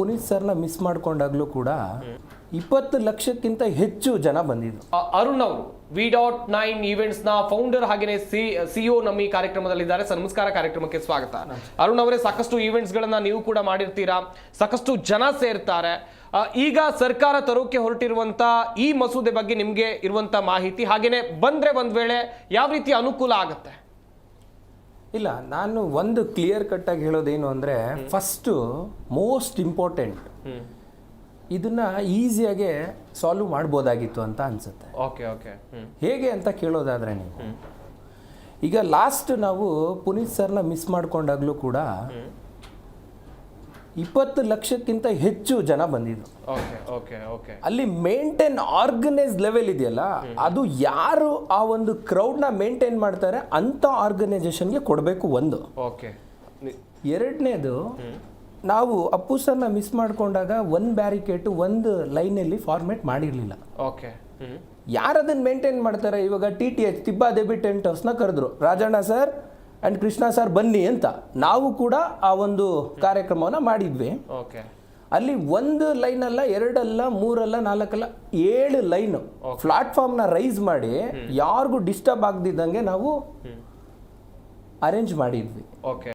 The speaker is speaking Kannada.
ಪುನೀತ್ ಸರ್ನ ಮಿಸ್ ಮಾಡ್ಕೊಂಡಾಗ್ಲೂ ಕೂಡ ಇಪ್ಪತ್ತು ಲಕ್ಷಕ್ಕಿಂತ ಹೆಚ್ಚು ಜನ ಬಂದಿದ್ರು. ಅರುಣ್ ಅವರು ವಿ ಡಾಟ್ ನೈನ್ ಈವೆಂಟ್ಸ್ನ ಫೌಂಡರ್ ಹಾಗೆಯೇ ಸಿ ಸಿಒ ನಮ್ಮ ಈ ಕಾರ್ಯಕ್ರಮದಲ್ಲಿದ್ದಾರೆ. ಸರ್ ನಮಸ್ಕಾರ ಕಾರ್ಯಕ್ರಮಕ್ಕೆ ಸ್ವಾಗತ. ಅರುಣ್ ಅವರೇ ಸಾಕಷ್ಟು ಈವೆಂಟ್ಸ್ ಗಳನ್ನ ನೀವು ಕೂಡ ಮಾಡಿರ್ತೀರಾ? ಸಾಕಷ್ಟು ಜನ ಸೇರ್ತಾರೆ. ಈಗ ಸರ್ಕಾರ ತರೋಕೆ ಹೊರಟಿರುವಂತ ಈ ಮಸೂದೆ ಬಗ್ಗೆ ನಿಮ್ಗೆ ಇರುವಂತ ಮಾಹಿತಿ. ಹಾಗೇನೆ ಬಂದ್ರೆ ಒಂದ್ ವೇಳೆ ಯಾವ ರೀತಿ ಅನುಕೂಲ ಆಗುತ್ತೆ? ಇಲ್ಲ ನಾನು ಒಂದು ಕ್ಲಿಯರ್ ಕಟ್ಟಾಗಿ ಹೇಳೋದೇನು ಅಂದರೆ ಫಸ್ಟು ಮೋಸ್ಟ್ ಇಂಪಾರ್ಟೆಂಟ್ ಇದನ್ನ ಈಸಿಯಾಗೆ ಸಾಲ್ವ್ ಮಾಡ್ಬೋದಾಗಿತ್ತು ಅಂತ ಅನ್ಸುತ್ತೆ. ಓಕೆ ಓಕೆ ಹೇಗೆ ಅಂತ ಕೇಳೋದಾದ್ರೆ ನೀವು. ಈಗ ಲಾಸ್ಟ್ ನಾವು ಪುನೀತ್ ಸರ್ನ ಮಿಸ್ ಮಾಡ್ಕೊಂಡಾಗ್ಲೂ ಕೂಡ ಇಪ್ಪತ್ತು ಲಕ್ಷಕ್ಕಿಂತ ಹೆಚ್ಚು ಜನ ಬಂದಿದ್ರು. Okay okay okay. ಅಲ್ಲಿ ಮೇಂಟೈನ್ ಆರ್ಗನೈಸ್ ಲೆವೆಲ್ ಇದೆಯಲ್ಲ ಅದು ಯಾರು ಆ ಒಂದು ಕ್ರೌಡ್ನ ಮೇಂಟೈನ್ ಮಾಡ್ತಾರೆ ಅಂತ ಆರ್ಗನೈಸೇಷನ್ಗೆ ಕೊಡಬೇಕು ಒಂದು. ಓಕೆ. ಎರಡನೇದು ನಾವು ಅಪ್ಪು ಸರ್ನ ಮಿಸ್ ಮಾಡ್ಕೊಂಡಾಗ ಒಂದು ಬ್ಯಾರಿಕೇಟು ಒಂದು ಲೈನಲ್ಲಿ ಫಾರ್ಮೇಟ್ ಮಾಡಿರಲಿಲ್ಲ. ಓಕೆ ಯಾರು ಅದನ್ನು ಮೇಂಟೈನ್ ಮಾಡ್ತಾರೆ? ಇವಾಗ T T H Tibba Debi tent ಹೌಸ್ನ ಕರೆದ್ರು. Rajanna sir and Krishna sir ಬನ್ನಿ ಅಂತ. ನಾವು ಕೂಡ ಆ ಒಂದು ಕಾರ್ಯಕ್ರಮವನ್ನು ಮಾಡಿದ್ವಿ. ಓಕೆ ಅಲ್ಲಿ ಒಂದು ಲೈನ್ ಅಲ್ಲ ಎರಡಲ್ಲ ಮೂರಲ್ಲ ನಾಲ್ಕಲ್ಲ ಏಳು ಲೈನ್ ಪ್ಲಾಟ್ಫಾರ್ಮ್ನ ರೈಸ್ ಮಾಡಿ ಯಾರಿಗೂ ಡಿಸ್ಟರ್ಬ್ ಆಗದಿದ್ದಂಗೆ ನಾವು ಅರೇಂಜ್ ಮಾಡಿದ್ವಿ. ಓಕೆ